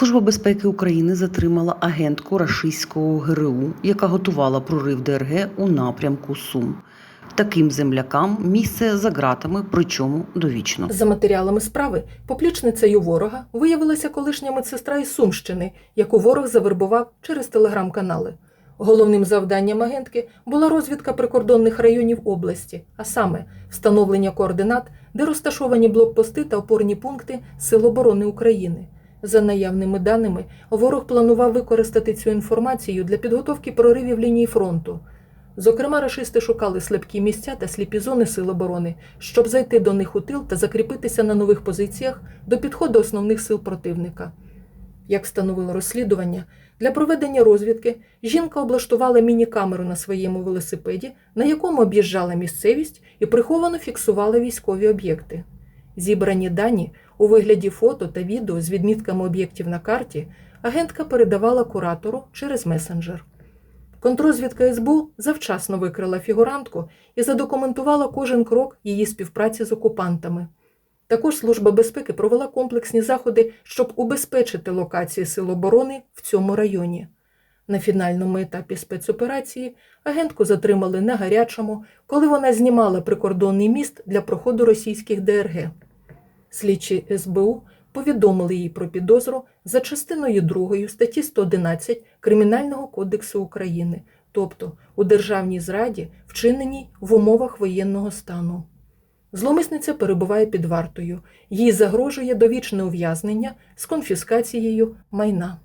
Служба безпеки України затримала агентку рашистського ГРУ, яка готувала прорив ДРГ у напрямку Сум. Таким землякам місце за ґратами, причому довічно. За матеріалами справи, поплічницею ворога виявилася колишня медсестра із Сумщини, яку ворог завербував через телеграм-канали. Головним завданням агентки була розвідка прикордонних районів області, а саме встановлення координат, де розташовані блокпости та опорні пункти Сил оборони України. За наявними даними, ворог планував використати цю інформацію для підготовки проривів лінії фронту. Зокрема, рашисти шукали слабкі місця та сліпі зони сил оборони, щоб зайти до них у тил та закріпитися на нових позиціях до підходу основних сил противника. Як встановило розслідування, для проведення розвідки жінка облаштувала міні-камеру на своєму велосипеді, на якому об'їжджала місцевість і приховано фіксувала військові об'єкти. Зібрані дані у вигляді фото та відео з відмітками об'єктів на карті агентка передавала куратору через месенджер. Контрозвідка СБУ завчасно викрила фігурантку і задокументувала кожен крок її співпраці з окупантами. Також Служба безпеки провела комплексні заходи, щоб убезпечити локації Сил оборони в цьому районі. На фінальному етапі спецоперації агентку затримали на гарячому, коли вона знімала прикордонний міст для проходу російських ДРГ. Слідчі СБУ повідомили їй про підозру за частиною 2 статті 111 Кримінального кодексу України, тобто у державній зраді, вчиненій в умовах воєнного стану. Зломисниця перебуває під вартою. Їй загрожує довічне ув'язнення з конфіскацією майна.